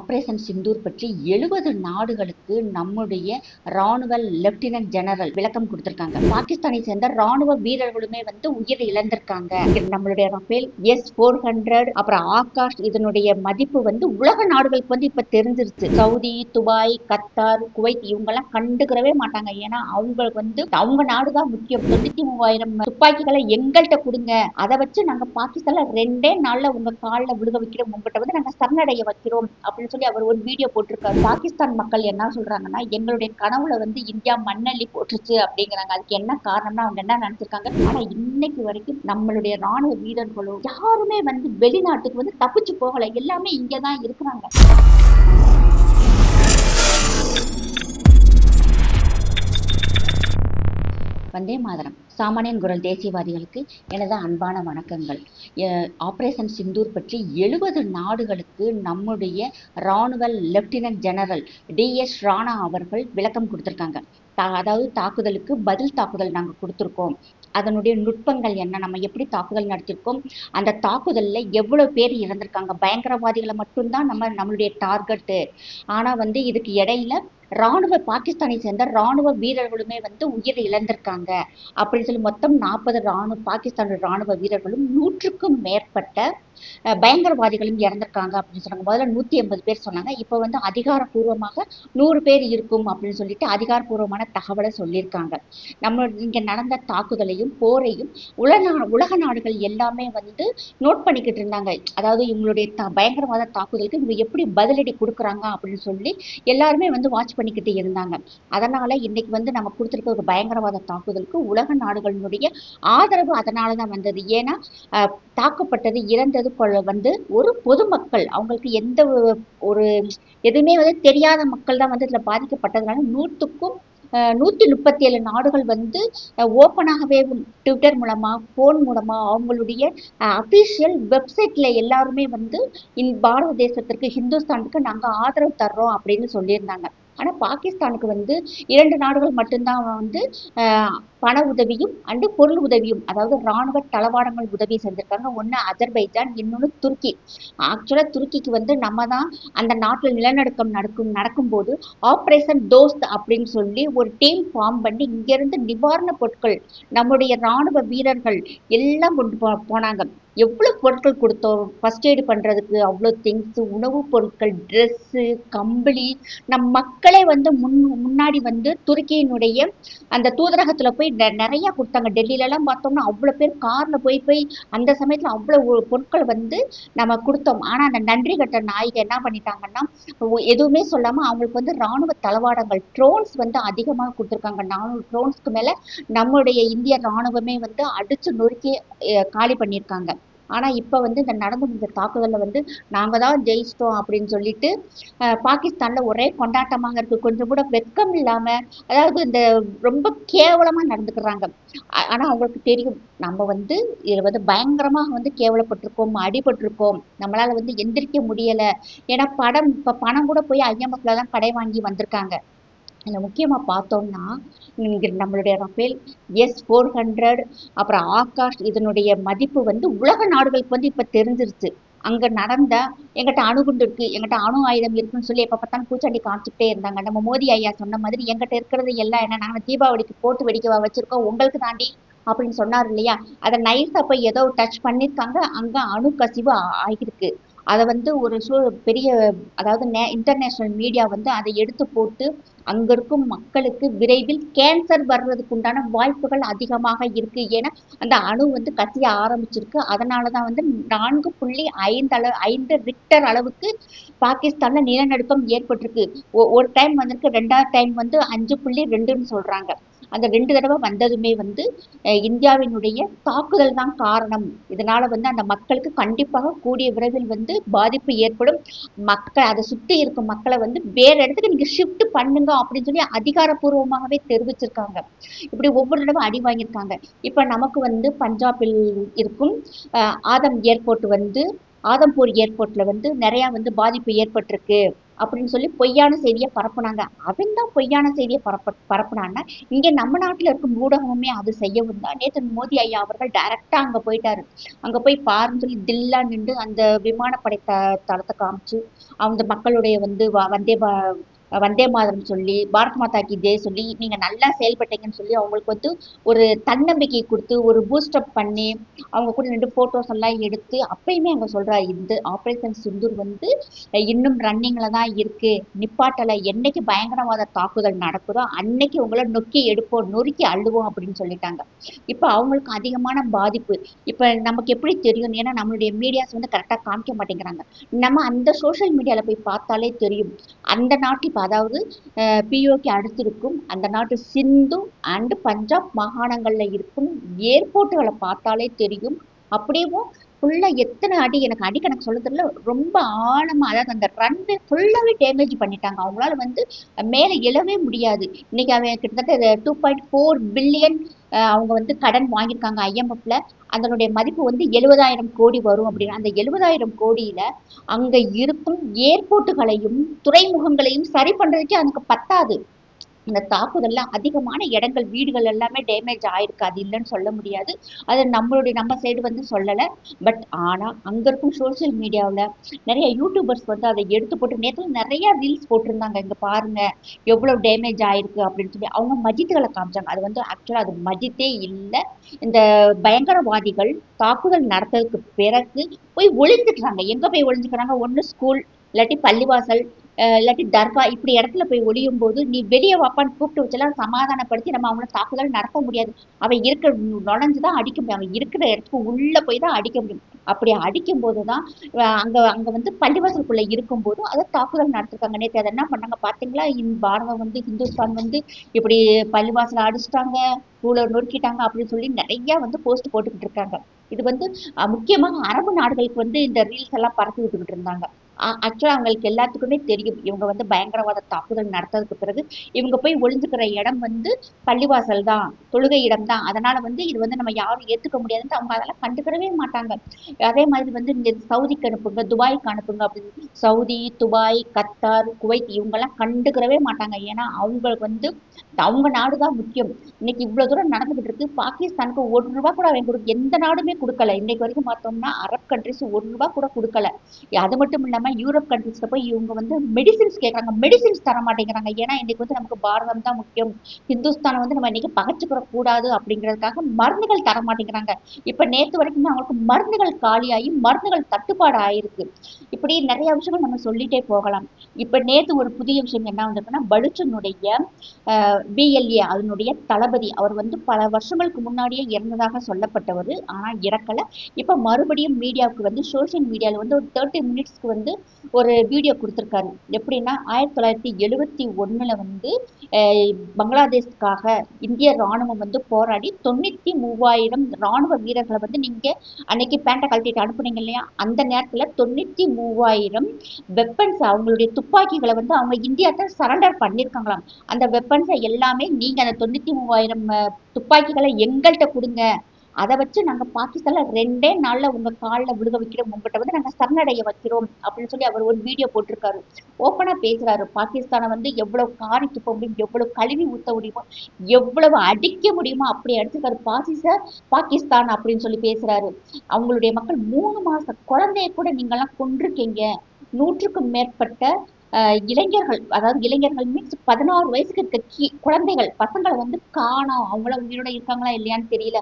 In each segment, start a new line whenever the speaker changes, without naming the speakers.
Operation Sindoor பற்றி எழுபது நாடுகளுக்கு நம்முடைய ராணுவ லெப்டினன்ட் ஜெனரல் விளக்கம் கொடுத்திருக்காங்க. பாகிஸ்தானை சேர்ந்த ராணுவ வீரர்களுமே வந்து உயிர் இழந்திருக்காங்க. நம்மளுடைய ரஃபேல் எஸ் போர் ஹண்ட்ரட் அப்புறம் ஆகாஷ் இதனுடைய மதிப்பு வந்து உலக நாடுகளுக்கு வந்து இப்ப தெரிஞ்சிருச்சு. சவுதி துபாய் கத்தார் குவைத் இவங்க எல்லாம் கண்டுக்கிறவே மாட்டாங்க. ஏன்னா அவங்களுக்கு வந்து அவங்க நாடுதான் முக்கியம். தொண்ணூத்தி மூவாயிரம் துப்பாக்கிகளை எங்கள்கிட்ட கொடுங்க. அதை வச்சு நாங்க பாகிஸ்தான்ல ரெண்டே நாள்ல உங்க காலில் விழுக வைக்கிறோம். உங்ககிட்ட வந்து நாங்க சரணடைய வைக்கிறோம். அப்படின்னு சொல்லி அவர் ஒரு வீடியோ போட்டிருக்காரு. பாகிஸ்தான் மக்கள் என்ன சொல்றாங்கன்னா எங்களுடைய கனவுல வந்து இந்தியா மண்ணள்ளி போட்டுருச்சு அப்படிங்கிறாங்க. அதுக்கு என்ன காரணம்னா அவங்க என்ன நினைச்சிருக்காங்க? ஆனா இன்னைக்கு வரைக்கும் நம்மளுடைய ராணுவ வீரர்களோ யாருமே வந்து வெளிநாட்டுக்கு வந்து தப்பிச்சு போகல. எல்லாமே இங்கதான் இருக்கிறாங்க. வந்தே மாதரம். சாமானியன் குரல் தேசியவாதிகளுக்கு எனது அன்பான வணக்கங்கள். ஆப்ரேஷன் சிந்தூர் பற்றி எழுபது நாடுகளுக்கு நம்முடைய இராணுவ லெப்டினன்ட் ஜெனரல் டிஎஸ் ராணா அவர்கள் விளக்கம் கொடுத்துருக்காங்க. அதாவது தாக்குதலுக்கு பதில் தாக்குதல் நாங்கள் கொடுத்துருக்கோம். அதனுடைய நுட்பங்கள் என்ன? நம்ம எப்படி தாக்குதல் நடத்திருக்கோம்? அந்த தாக்குதலில் எவ்வளோ பேர் இறந்திருக்காங்க? பயங்கரவாதிகளை மட்டும்தான் நம்ம நம்மளுடைய டார்கெட்டு. ஆனால் வந்து இதுக்கு இடையில ராணுவ பாகிஸ்தானை சேர்ந்த ராணுவ வீரர்களுமே வந்து உயிர் இழந்திருக்காங்க. அப்படின்னு சொல்லி மொத்தம் நாற்பது ராணுவ பாகிஸ்தான் ராணுவ வீரர்களும் நூற்றுக்கும் மேற்பட்ட பயங்கரவாதிகளும் இறந்திருக்காங்க அப்படின்னு சொன்னாங்க. முதல்ல நூத்தி எண்பது பேர் சொன்னாங்க. இப்போ வந்து அதிகாரப்பூர்வமாக நூறு பேர் இருக்கும் அப்படின்னு சொல்லிட்டு அதிகாரப்பூர்வமான தகவலை சொல்லியிருக்காங்க. நம்ம இங்க நடந்த தாக்குதலையும் போரையும் உலக உலக நாடுகள் எல்லாமே வந்து நோட் பண்ணிக்கிட்டு இருந்தாங்க. அதாவது இவங்களுடைய பயங்கரவாத தாக்குதலுக்கு இவங்க எப்படி பதிலடி கொடுக்குறாங்க அப்படின்னு சொல்லி எல்லாருமே வந்து வாட்ச் பண்ணிக்கிட்டு இருந்தாங்க. அதனால இன்னைக்கு வந்து நம்ம கொடுத்துருக்க ஒரு பயங்கரவாத தாக்குதலுக்கு உலக நாடுகளினுடைய ஆதரவு அதனால தான் வந்தது. ஏன்னா தாக்கப்பட்டது இறந்தது வந்து ஒரு பொதுமக்கள். அவங்களுக்கு எந்த ஒரு- ஒரு எதுவுமே வந்து தெரியாத மக்கள் தான் வந்து இதில் பாதிக்கப்பட்டதுனால நூற்றுக்கும் நூற்றி முப்பத்தி ஏழு நாடுகள் வந்து ஓப்பனாகவே ட்விட்டர் மூலமா ஃபோன் மூலமா அவங்களுடைய அஃபிஷியல் வெப்சைட்ல எல்லாருமே வந்து இந் பாரத தேசத்திற்கு ஹிந்துஸ்தானுக்கு நாங்கள் ஆதரவு தர்றோம் அப்படின்னு சொல்லியிருந்தாங்க. ஆனால் பாகிஸ்தானுக்கு வந்து இரண்டு நாடுகள் மட்டும்தான் வந்து பண உதவியும் அண்டு பொருள் உதவியும் அதாவது ராணுவ தளவாடங்கள் உதவி செஞ்சிருக்காங்க. ஒன்று அஜர்பைஜான் இன்னொன்று துருக்கி. ஆக்சுவலாக துருக்கிக்கு வந்து நம்ம தான் அந்த நாட்டில் நிலநடுக்கம் நடக்கும் நடக்கும்போது ஆப்ரேஷன் தோஸ்த் அப்படின்னு சொல்லி ஒரு டீம் ஃபார்ம் பண்ணி இங்கேருந்து நிவாரணப் பொருட்கள் நம்முடைய ராணுவ வீரர்கள் எல்லாம் கொண்டு போ போனாங்க. எவ்வளோ பொருட்கள் கொடுத்தோம்? ஃபர்ஸ்ட் எய்டு பண்ணுறதுக்கு அவ்வளோ திங்ஸு உணவுப் பொருட்கள் ட்ரெஸ்ஸு கம்பளி. நம் மக்களே வந்து முன் முன்னாடி வந்து துருக்கியினுடைய அந்த தூதரகத்தில் போய் நெ- நிறையா கொடுத்தாங்க. டெல்லியிலலாம் பார்த்தோம்னா அவ்வளோ பேர் காரில் போய் போய் அந்த சமயத்தில் அவ்வளோ பொருட்கள் வந்து நம்ம கொடுத்தோம். ஆனால் அந்த நன்றி கட்ட நாய்க என்ன பண்ணிட்டாங்கன்னா எதுவுமே சொல்லாமல் அவங்களுக்கு வந்து ராணுவ தளவாடங்கள் ட்ரோன்ஸ் வந்து அதிகமாக கொடுத்துருக்காங்க. நானூறு ட்ரோன்ஸ்க்கு மேலே நம்முடைய இந்திய ராணுவமே வந்து அடித்து நொறுக்கி காலி பண்ணியிருக்காங்க. ஆனா இப்ப வந்து இந்த நடந்து முடிஞ்ச தாக்குதலில் வந்து நாங்க தான் ஜெயிச்சிட்டோம் அப்படின்னு சொல்லிட்டு பாகிஸ்தானில் பாகிஸ்தான்ல ஒரே கொண்டாட்டமாக இருக்கு. கொஞ்சம் கூட வெக்கம் இல்லாம அதாவது இந்த ரொம்ப கேவலமா நடந்துக்கிறாங்க. ஆனால் ஆனா அவங்களுக்கு தெரியும். நம்ம வந்து இதில் வந்து பயங்கரமாக வந்து கேவலப்பட்டிருக்கோம் அடிபட்டிருக்கோம். நம்மளால வந்து எந்திரிக்க முடியல. ஏன்னா படம் இப்போ பணம் கூட போய் ஐஎம்எஃப்ல தான் கடை வாங்கி வந்திருக்காங்க. இதுல முக்கியமா பார்த்தோம்னா நம்மளுடைய ரஃபேல் எஸ் ஃபோர் ஹண்ட்ரட் அப்புறம் ஆகாஷ் இதனுடைய மதிப்பு வந்து உலக நாடுகளுக்கு வந்து இப்ப தெரிஞ்சிருச்சு. அங்க நடந்த எங்கிட்ட அணுகுண்டு இருக்கு எங்கிட்ட அணு ஆயுதம் இருக்குன்னு சொல்லி எப்ப பார்த்தாலும் பூச்சாண்டி காமிச்சுக்கிட்டே இருந்தாங்க. நம்ம மோடி ஐயா சொன்ன மாதிரி எங்கிட்ட இருக்கிறது எல்லாம் என்ன நாங்க தீபாவளிக்கு போட்டு வெடிக்கவா வச்சிருக்கோம் உங்களுக்கு தாண்டி அப்படின்னு சொன்னார் இல்லையா? அதை நைஸா போய் ஏதோ டச் பண்ணியிருக்காங்க அங்க அணு கசிவு ஆகியிருக்கு. ஆகிருக்கு அதை வந்து ஒரு சூ பெரிய அதாவது நே இன்டர்நேஷ்னல் மீடியா வந்து அதை எடுத்து போட்டு அங்கே இருக்கும் மக்களுக்கு விரைவில் கேன்சர் வர்றதுக்கு உண்டான வாய்ப்புகள் அதிகமாக இருக்குது ஏன்னா அந்த அணு வந்து கசிய ஆரம்பிச்சிருக்கு. அதனாலதான் வந்து நான்கு புள்ளி ஐந்து அளவு ஐந்து ரிக்டர் அளவுக்கு பாகிஸ்தானில் நிலநடுக்கம் ஏற்பட்டிருக்கு. ஒ- ஒரு டைம் வந்திருக்கு ரெண்டாவது டைம் வந்து அஞ்சு புள்ளி ரெண்டுன்னு சொல்கிறாங்க அந்த ரெண்டு தடவை வந்ததுமே வந்து இந்தியாவினுடைய தாக்குதல் தான் காரணம். இதனால வந்து அந்த மக்களுக்கு கண்டிப்பாக கூடிய விரைவில் வந்து பாதிப்பு ஏற்படும். மக்கள் அதை சுத்தி இருக்கும் மக்களை வந்து வேற இடத்துக்கு நீங்க ஷிஃப்ட் பண்ணுங்க அப்படின்னு சொல்லி அதிகாரப்பூர்வமாகவே தெரிவிச்சிருக்காங்க. இப்படி ஒவ்வொரு தடவை அடி வாங்கியிருக்காங்க. இப்ப நமக்கு வந்து பஞ்சாபில் இருக்கும் ஆதம் ஏர்போர்ட் வந்து ஆதம்பூர் ஏர்போர்ட்ல வந்து நிறைய வந்து பாதிப்பு ஏற்பட்டிருக்கு. அப்படின்னு சொல்லி பொய்யான செய்தியை பரப்புனாங்க. அவன் தான் பொய்யான செய்தியை பரப்ப பரப்புனான்னா இங்க நம்ம நாட்டில் இருக்கும் ஊடகமுமே அது செய்யவும் தான். நேற்று மோடி ஐயா அவர்கள் டைரக்டா அங்க போயிட்டாரு. அங்க போய் பாருன்னு சொல்லி தில்லா நின்று அந்த விமானப்படை த தளத்தை காமிச்சு அந்த மக்களுடைய வந்து வ- வந்தே வந்தே மாதிரம் சொல்லி பாரத் மாதா கி ஜெய் சொல்லி நீங்க நல்லா செயல்பட்டீங்கன்னு சொல்லி அவங்களுக்கு வந்து ஒரு தன்னம்பிக்கை கொடுத்து ஒரு பூஸ்டப் பண்ணி அவங்க கூட ரெண்டு ஃபோட்டோஸ் எல்லாம் எடுத்து அப்பயுமே அவங்க சொல்கிறார் இந்த ஆப்ரேஷன் சிந்தூர் வந்து இன்னும் ரன்னிங்ல தான் இருக்கு. நிப்பாட்டலை என்னைக்கு பயங்கரவாத தாக்குதல் நடக்குதோ அன்னைக்கு உங்களை நொக்கி எடுப்போம் நொறுக்கி அள்ளுவோம் அப்படின்னு சொல்லிட்டாங்க. இப்போ அவங்களுக்கு அதிகமான பாதிப்பு. இப்போ நமக்கு எப்படி தெரியும்? ஏன்னா நம்மளுடைய மீடியாஸ் வந்து கரெக்டாக காமிக்க மாட்டேங்கிறாங்க. நம்ம அந்த சோஷியல் மீடியால போய் பார்த்தாலே தெரியும். அந்த நாட்டு அதாவது பிஓக்கு அடுத்து இருக்கும் அந்த நாட்டு சிந்து அண்ட் பஞ்சாப் மாகாணங்கள்ல இருக்கும் ஏர்போர்ட்டுகளை பார்த்தாலே தெரியும். அப்படியும் ஃபுல்லாக எத்தனை அடி எனக்கு அடி கணக்கு சொல்ல தெரியல. ரொம்ப ஆழமா அதாவது அந்த ரன்வே ஃபுல்லாவே டேமேஜ் பண்ணிட்டாங்க. அவங்களால வந்து மேலே எழவே முடியாது. இன்னைக்கு அவன் கிட்டத்தட்ட டூ பாயிண்ட் ஃபோர் பில்லியன் அவங்க வந்து கடன் வாங்கியிருக்காங்க ஐஎம்எஃப்ல. அதனுடைய மதிப்பு வந்து எழுபதாயிரம் கோடி வரும் அப்படின்னு. அந்த எழுபதாயிரம் கோடியில அங்க இருக்கும் ஏர்போர்ட்டுகளையும் துறைமுகங்களையும் சரி பண்றதுக்கே அதுக்கு பத்தாது. இந்த தாக்குதல்ல அதிகமான இடங்கள் வீடுகள் எல்லாமே டேமேஜ் ஆயிருக்கு. அது இல்லைன்னு சொல்ல முடியாது. அது நம்மளுடைய நம்ம சைடு வந்து சொல்லலை. பட் ஆனால் அங்கே இருக்கும் சோஷியல் மீடியாவில் நிறைய யூடியூபர்ஸ் வந்து அதை எடுத்து போட்டு நேற்று நிறைய ரீல்ஸ் போட்டிருந்தாங்க. இங்கே பாருங்க எவ்வளோ டேமேஜ் ஆயிருக்கு அப்படின்னு சொல்லி அவங்க மஜித்துகளை காமிச்சாங்க. அது வந்து ஆக்சுவலாக அது மஜித்தே இல்லை. இந்த பயங்கரவாதிகள் தாக்குதல் நடத்ததுக்கு பிறகு போய் ஒளிஞ்சுக்கிறாங்க. எங்கே போய் ஒளிஞ்சுக்கிறாங்க? ஒன்று ஸ்கூல் இல்லாட்டி பள்ளிவாசல் இல்லாட்டி தர்கா இப்படி இடத்துல போய் ஒளியும் போது நீ வெளியே வாப்பான்னு கூப்பிட்டு வச்செல்லாம் சமாதானப்படுத்தி நம்ம அவங்கள தாக்குதல் நடத்த முடியாது. அவன் இருக்கிற நுழைஞ்சுதான் அடிக்க முடியும். அவன் இருக்கிற இடத்துக்கு உள்ள போய் தான் அடிக்க முடியும். அப்படி அடிக்கும் போதுதான் அங்க அங்க வந்து பள்ளிவாசலுக்குள்ள இருக்கும் போது அதை தாக்குதல் நடத்திருக்காங்க. நேற்று அதை என்ன பண்ணாங்க பாத்தீங்களா இந்த பாரதம் வந்து ஹிந்துஸ்தான் வந்து இப்படி பள்ளிவாசல அடிச்சிட்டாங்க ரூலை நொறுக்கிட்டாங்க அப்படின்னு சொல்லி நிறைய வந்து போஸ்ட் போட்டுக்கிட்டு இருக்காங்க. இது வந்து முக்கியமாக அரபு நாடுகளுக்கு வந்து இந்த ரீல்ஸ் எல்லாம் பரப்பி விட்டுக்கிட்டு இருந்தாங்க. ஆக்சுவலாக அவங்களுக்கு எல்லாத்துக்குமே தெரியும். இவங்க வந்து பயங்கரவாத தாக்குதல் நடத்ததுக்கு பிறகு இவங்க போய் ஒளிஞ்சுக்கிற இடம் வந்து பள்ளிவாசல் தான் தொழுகை இடம் தான். அதனால வந்து இது வந்து நம்ம யாரும் ஏற்றுக்க முடியாதுன்னு அவங்க அதெல்லாம் கண்டுக்கிறவே மாட்டாங்க. அதே மாதிரி வந்து இந்த சவுதிக்கு அனுப்புங்க துபாய்க்கு அனுப்புங்க அப்படின்னு சவுதி துபாய் கத்தார் குவைத் இவங்கெல்லாம் கண்டுக்கிறவே மாட்டாங்க. ஏன்னா அவங்களுக்கு வந்து அவங்க நாடுதான் முக்கியம். இன்னைக்கு இவ்வளோ தூரம் நடந்துகிட்டு இருக்கு. பாகிஸ்தானுக்கு ஒரு ரூபா கூட அவங்க கொடுக்க எந்த நாடுமே கொடுக்கல. இன்னைக்கு வரைக்கும் பார்த்தோம்னா அரப் கண்ட்ரிஸ் ஒரு ரூபா கூட கொடுக்கல. அது மட்டும் இல்லாமல் இல்லாம யூரோப் கண்ட்ரிஸ்ல போய் இவங்க வந்து மெடிசின்ஸ் கேட்குறாங்க. மெடிசின்ஸ் தர மாட்டேங்கிறாங்க. ஏன்னா இன்னைக்கு வந்து நமக்கு பாரதம் தான் முக்கியம். ஹிந்துஸ்தானை வந்து நம்ம இன்னைக்கு பகச்சுக்கிற கூடாது அப்படிங்கிறதுக்காக மருந்துகள் தர மாட்டேங்கிறாங்க. இப்ப நேற்று வரைக்கும் அவங்களுக்கு மருந்துகள் காலியாகி மருந்துகள் தட்டுப்பாடு ஆயிருக்கு இப்படி நிறைய விஷயங்கள் நம்ம சொல்லிட்டே போகலாம். இப்ப நேற்று ஒரு புதிய விஷயம் என்ன வந்திருக்குன்னா பலுச்சனுடைய பிஎல்ஏ அதனுடைய தளபதி. அவர் வந்து பல வருஷங்களுக்கு முன்னாடியே இறந்ததாக சொல்லப்பட்டவர் ஆனால் இறக்கல. இப்போ மறுபடியும் மீடியாவுக்கு வந்து சோஷியல் மீடியாவில் வந்து ஒரு தேர்ட்டி மினிட்ஸ்க்கு வந்து ஒரு வீடியோ கொடுத்துருக்காரு. எப்படின்னா ஆயிரத்தி தொள்ளாயிரத்தி எழுபத்தி ஒன்றில் வந்து பங்களாதேஷ்காக இந்திய ராணுவம் வந்து போராடி தொண்ணூற்றி மூவாயிரம் ராணுவ வீரர்களை வந்து நீங்கள் அன்னைக்கு பேண்ட கழட்டிட்டு அனுப்புனீங்க இல்லையா? அந்த நேரத்தில் தொண்ணூற்றி மூவாயிரம் வெப்பன்ஸ் அவங்களுடைய துப்பாக்கிகளை வந்து அவங்க இந்தியாட்ட சரண்டர் பண்ணியிருக்காங்களாம் அந்த வெப்பன்ஸை எல்லாமே நீங்கள் அந்த தொண்ணூற்றி மூவாயிரம் துப்பாக்கிகளை எங்கள்கிட்ட கொடுங்க. அதை வச்சு நாங்க பாகிஸ்தான்ல ரெண்டே நாள்ல உங்க கால்ல விழுக வைக்கிறோம் உங்ககிட்ட வந்து நாங்க சரணடைய வைக்கிறோம் அப்படின்னு சொல்லி அவர் ஒரு வீடியோ போட்டிருக்காரு. ஓப்பனா பேசுறாரு. பாகிஸ்தானை வந்து எவ்வளவு காரி துப்ப முடியும் எவ்வளவு கழுவி ஊத்த முடியுமோ எவ்வளவு அடிக்க முடியுமோ அப்படி எடுத்துக்காரு பாசிச பாகிஸ்தான் அப்படின்னு சொல்லி பேசுறாரு. அவங்களுடைய மக்கள் மூணு மாச குழந்தைய கூட நீங்கெல்லாம் கொண்டிருக்கீங்க நூற்றுக்கும் மேற்பட்ட இளைஞர்கள் அதாவது இளைஞர்கள் மீன்ஸ் பதினாறு வயசுக்கு இருக்க குழந்தைகள் பசங்களை வந்து காணோம். அவங்கள உயிரோட இருக்காங்களா இல்லையான்னு தெரியல.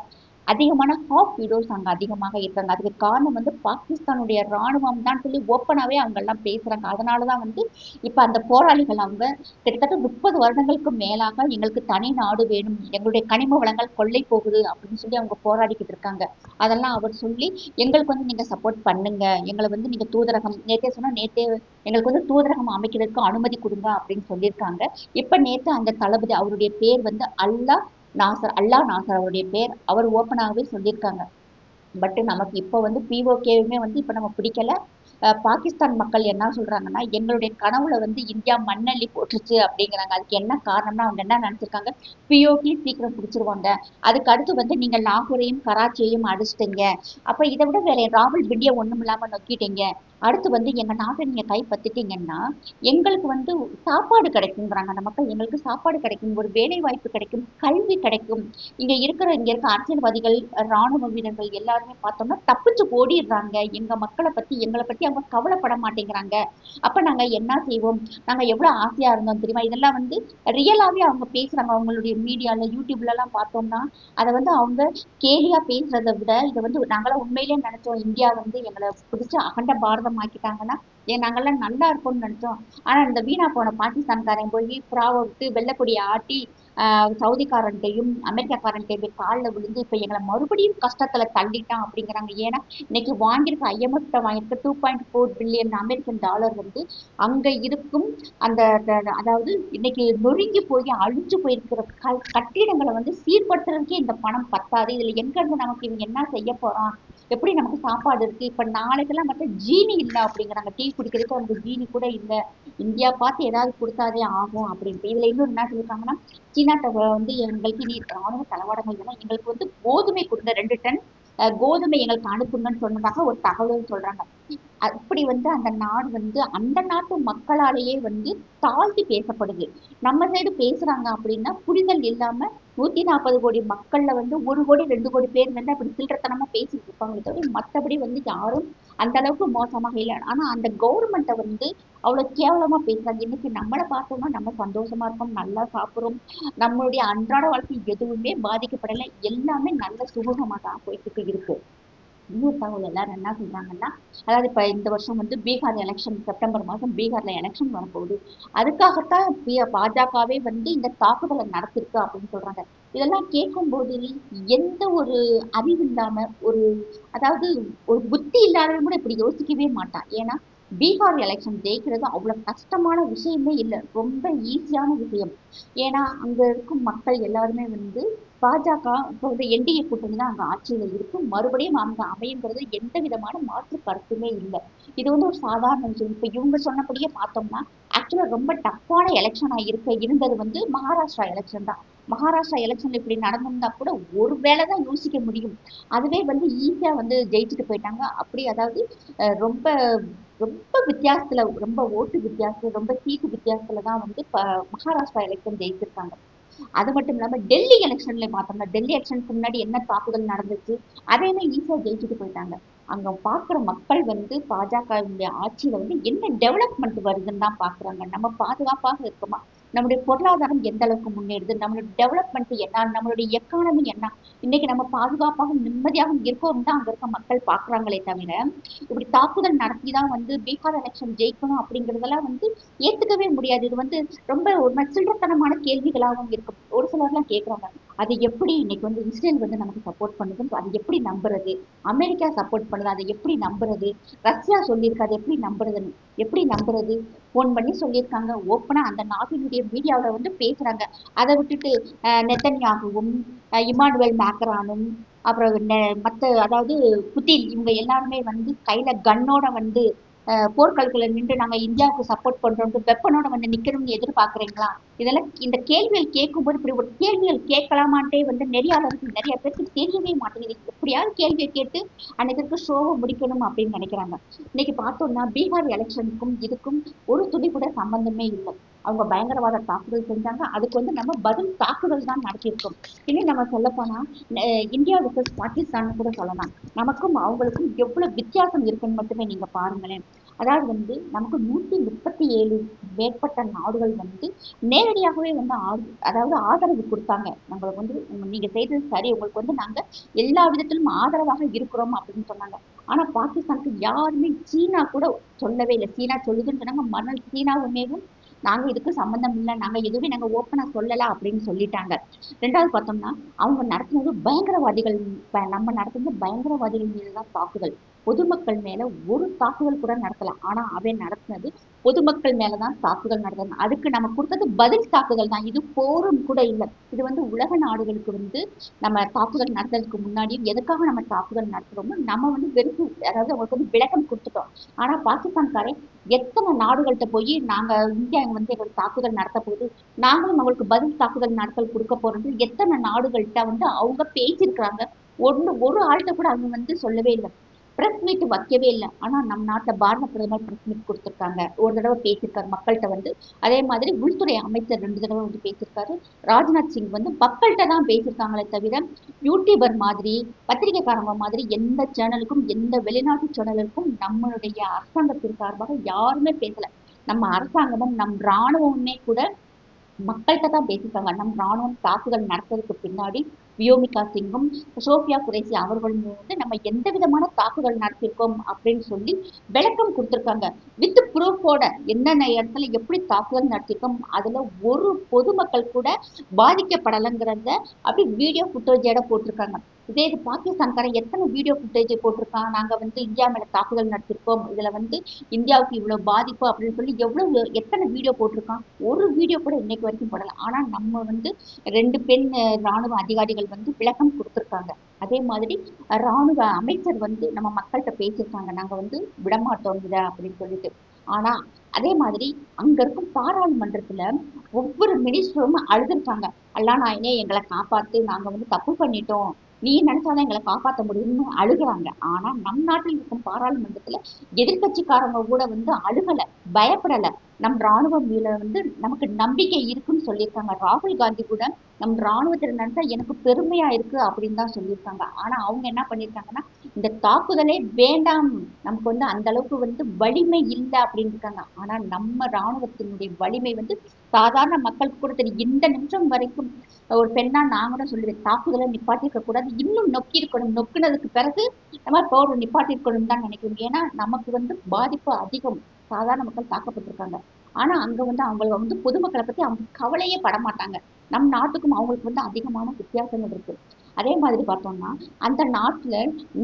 அதிகமான ஹாஃப் வீடோஸ் அங்கே அதிகமாக இருக்காங்க. அதுக்கு காரணம் வந்து பாகிஸ்தானுடைய ராணுவம் தான் சொல்லி ஓப்பனாகவே அவங்க எல்லாம் அதனால தான் வந்து இப்போ அந்த போராளிகள் அவங்க கிட்டத்தட்ட முப்பது வருடங்களுக்கு மேலாக எங்களுக்கு தனி நாடு வேணும். எங்களுடைய கனிம வளங்கள் கொள்ளை போகுது அப்படின்னு சொல்லி அவங்க போராடிக்கிட்டு இருக்காங்க. அதெல்லாம் அவர் சொல்லி எங்களுக்கு வந்து நீங்கள் சப்போர்ட் பண்ணுங்க. எங்களை வந்து நீங்கள் தூதரகம் நேற்றே சொன்னால் நேற்றே எங்களுக்கு வந்து தூதரகம் அமைக்கிறதுக்கு அனுமதி கொடுங்க அப்படின்னு சொல்லியிருக்காங்க. இப்போ நேற்று அந்த தளபதி அவருடைய பேர் வந்து அல்லாஹ் நாசர் அல்லாஹ் நாசர் அவருடைய பேர் அவர் ஓப்பனாகவே சொல்லியிருக்காங்க. பட் நமக்கு இப்போ வந்து பிஓகேவுமே வந்து இப்போ நம்ம பிடிக்கல. பாகிஸ்தான் மக்கள் என்ன சொல்றாங்கன்னா எங்களுடைய கனவுல வந்து இந்தியா மண்ணள்ளி போட்டுருச்சு அப்படிங்கிறாங்க. அதுக்கு என்ன காரணம்னா அவங்க என்ன நினைச்சிருக்காங்க? பிஓகே சீக்கிரம் பிடிச்சிருவாங்க அதுக்கு அடுத்து வந்து நீங்க லாகூரையும் கராச்சியையும் அடிச்சிட்டீங்க. அப்ப இதை விட வேற ராகுல் பிண்டிய ஒண்ணும் இல்லாம நொக்கிட்டீங்க. அடுத்து வந்து எங்க நாட்டை நீங்க கைப்பற்றிட்டீங்கன்னா எங்களுக்கு வந்து சாப்பாடு கிடைக்குங்கிறாங்க அந்த மக்கள். எங்களுக்கு சாப்பாடு கிடைக்கும் ஒரு வேலை வாய்ப்பு கிடைக்கும் கல்வி கிடைக்கும். இங்க இருக்கிற இங்க இருக்க அரசியல்வாதிகள் ராணுவ வீரர்கள் எல்லாருமே பார்த்தோம்னா தப்பிச்சு ஓடிடுறாங்க. எங்க மக்களை பத்தி எங்களை பத்தி அவங்க கவலைப்பட மாட்டேங்கிறாங்க. அப்ப நாங்க என்ன செய்வோம்? நாங்க எவ்வளவு ஆசையா இருந்தோம் தெரியுமா? இதெல்லாம் வந்து ரியலாவே அவங்க பேசுறாங்க. அவங்களுடைய மீடியால யூடியூப்ல எல்லாம் பார்த்தோம்னா அதை வந்து அவங்க கேலியா பேசுறதை விட இதை வந்து நாங்களாம் உண்மையிலேயே நினைச்சோம். இந்தியா வந்து எங்களை புதுச்சு அகண்ட பாரதம் ஆக்கிட்டாங்கன்னா ஏன் நாங்கெல்லாம் நல்லா இருப்போம்னு நினைச்சோம். ஆனா இந்த வீணா போன பாகிஸ்தான்காரன் போய் புறாவை விட்டு வெள்ளக்கொடியை ஆட்டி சவுதிக்காரன்ட்டையும் அமெரிக்காக்காரன்ட்டையும் போய் காலில் விழுந்து இப்ப எங்களை மறுபடியும் கஷ்டத்தில் தள்ளிட்டான் அப்படிங்கிறாங்க. ஏன்னா இன்னைக்கு வாங்கியிருக்க ஐஎம்எஃப்ட வாங்கியிருக்க two point four billion American dollar வந்து அங்க இருக்கும். அந்த அதாவது இன்னைக்கு நொறுங்கி போய் அழிஞ்சு போயிருக்கிற க- கட்டிடங்களை வந்து சீர்படுத்துறதுக்கே இந்த பணம் பத்தாது. இதுல எங்கேருந்து நமக்கு இவங்க என்ன செய்ய போகிறான் எப்படி நமக்கு சாப்பாடு இருக்கு? இப்ப நாளைக்கெல்லாம் மட்டும் ஜீனி இல்லை அப்படிங்கிறாங்க. டீ குடிக்கிறதுக்கு அந்த ஜீனி கூட இல்லை. இந்தியா பார்த்து ஏதாவது கொடுத்தாதே ஆகும் அப்படின்ட்டு. இதுல இன்னும் என்ன சொல்லியிருக்காங்கன்னா சீனாட்ட வந்து எங்களுக்கு நீ ராணுவ தளவாடங்கள் வேணா எங்களுக்கு வந்து கோதுமை கொடுங்க. ரெண்டு டன் அஹ், கோதுமை எங்களுக்கு அனுப்புங்கன்னு சொன்னதாக ஒரு தகவல் சொல்றாங்க. அப்படி வந்து அந்த நாடு வந்து அந்த நாட்டு மக்களாலேயே வந்து தாழ்த்தி பேசப்படுது. நம்ம சைடு பேசுறாங்க அப்படின்னா புரிதல் இல்லாம நூத்தி நாற்பது கோடி மக்கள்ல வந்து ஒரு கோடி ரெண்டு கோடி பேர் வந்து அப்படி சில்லறத்தனமா பேசிட்டு இருப்பாங்களே தவிர மத்தபடி வந்து யாரும் அந்த அளவுக்கு மோசமாக இல்லை. ஆனா அந்த கவர்மெண்ட்டை வந்து அவ்வளவு கேவலமா பேசுறாங்க. இன்னைக்கு நம்மளை பார்த்தோம்னா நம்ம சந்தோஷமா இருக்கோம் நல்லா சாப்பிடுறோம். நம்மளுடைய அன்றாட வாழ்க்கை எதுவுமே பாதிக்கப்படலை. எல்லாமே நல்ல சுமூகமா தான் போயிட்டு இருக்கு. இன்னொரு தகவல் எல்லாரும் என்ன சொல்றாங்கன்னா அதாவது இப்ப இந்த வருஷம் வந்து பீகார் எலெக்ஷன் செப்டம்பர் மாதம் பீகார்ல எலெக்ஷன் வரப்போகுது அதுக்காகத்தான் பி- பாஜகவே வந்து இந்த தாக்குதலை நடத்திருக்கு அப்படின்னு சொல்றாங்க. இதெல்லாம் கேட்கும்போது எந்த ஒரு அறிவு இல்லாம ஒரு அதாவது ஒரு புத்தி இல்லாதவங்க கூட இப்படி யோசிக்கவே மாட்டான். ஏன்னா பீகார் எலெக்ஷன் ஜெயிக்கிறது அவ்வளவு கஷ்டமான விஷயமே இல்லை. ரொம்ப ஈஸியான விஷயம். ஏன்னா அங்க இருக்கும் மக்கள் எல்லாருமே வந்து பாஜக இப்போ வந்து என்டிஏ கூட்டணி தான் அங்க ஆட்சியில இருக்கும். மறுபடியும் அங்க அமையுங்கிறது எந்த விதமான மாற்று கருத்துமே இல்லை. இது வந்து ஒரு சாதாரண விஷயம். இப்ப இவங்க சொன்னபடியே பார்த்தோம்னா ஆக்சுவலா ரொம்ப டஃப்பான எலெக்ஷனா இருக்க இருந்தது வந்து மகாராஷ்டிரா எலெக்ஷன் தான். மகாராஷ்டிரா எலெக்ஷன்ல இப்படி நடந்திருந்தா கூட ஒரு வேளை தான் யோசிக்க முடியும். அதுவே வந்து ஈஸியா வந்து ஜெயிச்சுட்டு போயிட்டாங்க. அப்படி அதாவது ரொம்ப ரொம்ப வித்தியாசத்துல ரொம்ப ஓட்டு வித்தியாசம் ரொம்ப சீட்டு வித்தியாசத்துல தான் வந்து ப- மகாராஷ்டிரா எலெக்ஷன் ஜெயிச்சிருக்காங்க. அது மட்டும் இல்லாம டெல்லி எலெக்ஷன்ல பார்த்தோம்னா டெல்லி எலெக்ஷனுக்கு முன்னாடி என்ன தாக்குதல் நடந்துச்சு அதையுமே ஈஸியா ஜெயிச்சுட்டு போயிட்டாங்க. அங்க பாக்குற மக்கள் வந்து பாஜகவுடைய ஆட்சியில வந்து என்ன டெவலப்மெண்ட் வருதுன்னு தான் பாக்குறாங்க. நம்ம பாதுகாப்பாக இருக்கோமா? நம்முடைய பொருளாதாரம் எந்த அளவுக்கு முன்னேறுது நம்மளுடைய டெவலப்மெண்ட் என்ன நம்மளுடைய எக்கானமி என்ன? இன்னைக்கு நம்ம பாதுகாப்பாக நிம்மதியாக இருக்கோம் தான் அங்க இருக்க மக்கள் பாக்குறாங்களே தவிர இப்படி தாக்குதல் நடத்தி தான் வந்து பீகார் எலெக்ஷன் ஜெயிக்கணும் அப்படிங்கறதெல்லாம் வந்து ஏத்துக்கவே முடியாது. இது வந்து ரொம்ப ஒரு சில்லறத்தனமான கேள்விகளாகவும் இருக்கும் ஒரு சிலர்லாம் கேக்குறாங்க. அது எப்படி இன்னைக்கு வந்து இஸ்ரேல் வந்து நமக்கு சப்போர்ட் பண்ணுது அது எப்படி நம்புறது? அமெரிக்கா சப்போர்ட் பண்ணுது? அதை எப்படி நம்புறது? ரஷ்யா சொல்லியிருக்கு அதை எப்படி நம்புறதுன்னு எப்படி நம்புறது? ஃபோன் பண்ணி சொல்லியிருக்காங்க. ஓப்பனா அந்த நாட்டினுடைய மீடியாவில் வந்து பேசுறாங்க. அதை விட்டுட்டு நெத்தன்யாகவும் நெத்தன்யாகுவும் இமானுவேல் மேக்ரானும் அப்புறம் நெ- அதாவது புதின் இவங்க எல்லாருமே வந்து கையில கன்னோட வந்து போர்க்களத்துல நின்று நாங்க இந்தியாவுக்கு சப்போர்ட் பண்றோம் வெப்பனோட வந்து நிக்கணும்னு எதிர்பார்க்கறீங்களா? இதெல்லாம் இந்த கேள்விகள் கேட்கும்போது இப்படி ஒரு கேள்விகள் கேட்கலாமான்ட்டே வந்து நெறியாளருக்கு நிறைய பேருக்கு தெரியவே மாட்டேங்குது. எப்படியாவது கேள்வியை கேட்டு அன்னைக்கு ஷோவை முடிக்கணும் அப்படின்னு நினைக்கிறாங்க. இன்னைக்கு பார்த்தோம்னா பீகார் எலெக்ஷனுக்கும் இதுக்கும் ஒரு துளி கூட சம்பந்தமே இல்லை. அவங்க பயங்கரவாத தாக்குதல் செஞ்சாங்க. அதுக்கு வந்து நம்ம பதில் தாக்குதல் தான் நடத்தியிருக்கோம். இன்னும் நம்ம சொல்லப்போனா இந்தியா விசஸ் பாகிஸ்தான் கூட சொல்லலாம். நமக்கும் அவங்களுக்கும் எவ்வளவு வித்தியாசம் இருக்குன்னு மட்டுமே நீங்க பாருங்களேன். அதாவது வந்து நமக்கு நூத்தி முப்பத்தி ஏழு மேற்பட்ட நாடுகள் வந்து நேரடியாகவே வந்து அதாவது ஆதரவு கொடுத்தாங்க. நம்மளுக்கு வந்து நீங்க செய்தது சரி உங்களுக்கு வந்து நாங்க எல்லா விதத்திலும் ஆதரவாக இருக்கிறோம் அப்படின்னு சொன்னாங்க. ஆனா பாகிஸ்தானுக்கு யாருமே சீனா கூட சொல்லவே இல்லை. சீனா சொல்லுதுன்னு சொன்னாங்க. மறுநாள் சீனாவுமேவும் நாங்க இதுக்கு சம்பந்தம் இல்லை. நாங்க எதுவுமே நாங்க ஓப்பனா சொல்லல அப்படின்னு சொல்லிட்டாங்க. ரெண்டாவது பார்த்தோம்னா அவங்க நடத்தினது பயங்கரவாதிகள் நம்ம நடத்துனது பயங்கரவாதிகள் மீது தான் தாக்குதல். பொதுமக்கள் மேல ஒரு தாக்குதல் கூட நடத்தல. ஆனா அவன் நடத்தினது பொதுமக்கள் மேலதான் தாக்குதல் நடத்தணும் அதுக்கு நம்ம கொடுத்தது பதில் தாக்குதல் தான். இது போரும் கூட இல்லை. இது வந்து உலக நாடுகளுக்கு வந்து நம்ம தாக்குதல் நடத்துறதுக்கு முன்னாடியும் எதுக்காக நம்ம தாக்குதல் நடத்துறோமோ நம்ம வந்து வெறுப்பு அதாவது அவங்களுக்கு வந்து விளக்கம் கொடுத்துட்டோம். ஆனா பாகிஸ்தான்காரன் எத்தனை நாடுகள்கிட்ட போய் நாங்க இந்தியா வந்து எங்களுக்கு தாக்குதல் நடத்த போகுது நாங்களும் அவங்களுக்கு பதில் தாக்குதல் நடத்தல் கொடுக்க போறது எத்தனை நாடுகள்கிட்ட வந்து அவங்க பேசியிருக்கிறாங்க. ஒண்ணு ஒரு ஆள்கிட்ட கூட அவங்க வந்து சொல்லவே இல்லை. பிரஸ் மீட் வைக்கவே இல்லை. ஆனா நம் நாட்டில் பாரத பிரதமர் பிரஸ் மீட் கொடுத்துருக்காங்க. ஒரு தடவை பேசியிருக்காரு மக்கள்கிட்ட வந்து. அதே மாதிரி உள்துறை அமைச்சர் ரெண்டு தடவை வந்து பேசியிருக்காரு. ராஜ்நாத் சிங் வந்து மக்கள்கிட்ட தான் பேசியிருக்காங்களே தவிர யூடியூபர் மாதிரி பத்திரிகைக்காரங்க மாதிரி எந்த சேனலுக்கும் எந்த வெளிநாட்டு சேனலுக்கும் நம்மளுடைய அரசாங்கத்தின் சார்பாக யாருமே பேசல. நம்ம அரசாங்கமும் நம் ராணுவமுமே கூட மக்கள்கிட்ட தான் பேசியிருக்காங்க. நம் ராணுவம் தாக்குதல் நடத்துறதுக்கு பின்னாடி வியோமிகா சிங்கும் சோஃபியா குரேசி அவர்களும் வந்து நம்ம எந்த விதமான தாக்குதல் நடத்தியிருக்கோம் அப்படின்னு சொல்லி விளக்கம் கொடுத்துருக்காங்க. வித் ப்ரூஃபோட என்னென்ன இடத்துல எப்படி தாக்குதல் நடத்தியிருக்கோம் அதுல ஒரு பொதுமக்கள் கூட பாதிக்கப்படலைங்கிறத அப்படி வீடியோ ஃபுட்டேஜோட போட்டிருக்காங்க. இதே இது பாகிஸ்தான்காரன் எத்தனை வீடியோ ஃபுட்டேஜ் போட்டிருக்கான்? நாங்க வந்து இந்தியா மேலே தாக்குதல் நடத்திருக்கோம். இதுல வந்து இந்தியாவுக்கு இவ்வளவு பாதிப்பு அப்படின்னு சொல்லி எவ்வளவு எத்தனை வீடியோ போட்டிருக்கான்? ஒரு வீடியோ கூட இன்னைக்கு வரைக்கும் போடலை. ஆனா நம்ம வந்து ரெண்டு பெண் இராணுவ ராணுவ அதிகாரிகள் வந்து விளக்கம் கொடுத்துருக்காங்க. அதே மாதிரி இராணுவ ராணுவ அமைச்சர் வந்து நம்ம மக்கள்கிட்ட பேசியிருக்காங்க. நாங்க வந்து விடமாட்டோம் இதை அப்படின்னு சொல்லிட்டு. ஆனா அதே மாதிரி அங்க இருக்கும் பாராளுமன்றத்துல ஒவ்வொரு மினிஸ்டரும் அழுதுருக்காங்க. அல்லா நாயனே எங்களை காப்பாற்று நாங்க வந்து தப்பு பண்ணிட்டோம். நீ நினைச்சாதான் எங்களை காப்பாற்ற முடியும்னு அழுகுறாங்க. ஆனா நம் நாட்டில் இருக்கும் பாராளுமன்றத்துல எதிர்கட்சிக்காரங்க கூட வந்து அழுகல பயப்படல. நம் ராணுவம் மேல வந்து நமக்கு நம்பிக்கை இருக்குன்னு சொல்லியிருக்காங்க. ராகுல் காந்தி கூட நம் ராணுவத்தில் நினைச்சா எனக்கு பெருமையா இருக்கு அப்படின்னு தான் சொல்லியிருக்காங்க. ஆனா அவங்க என்ன பண்ணியிருக்காங்கன்னா இந்த தாக்குதலே வேண்டாம். நமக்கு வந்து அந்த அளவுக்கு வந்து வலிமை இல்லை அப்படின்னு இருக்காங்க. ஆனா நம்ம ராணுவத்தினுடைய வலிமை வந்து சாதாரண மக்களுக்கு கூட தெரியும் இந்த நிமிஷம் வரைக்கும் ஒரு பெண்ணா நான் கூட சொல்லுவேன் தாக்குதலை நிப்பாட்டிருக்க கூடாது. இன்னும் நொக்கி இருக்கணும். நொக்குனதுக்கு பிறகு நம்ம பவுடர் நிப்பாட்டி தான் நினைக்கிறோம். ஏன்னா நமக்கு வந்து பாதிப்பு அதிகம். சாதாரண மக்கள் தாக்கப்பட்டிருக்காங்க. ஆனா அங்க வந்து அவங்க வந்து பொதுமக்களை பத்தி அவங்க கவலையே பட மாட்டாங்க நம் நாட்டுக்கும் அவங்களுக்கு வந்து அதிகமான வித்தியாசங்கள் இருக்கு. அதே மாதிரி பார்த்தோம்னா அந்த நாட்டுல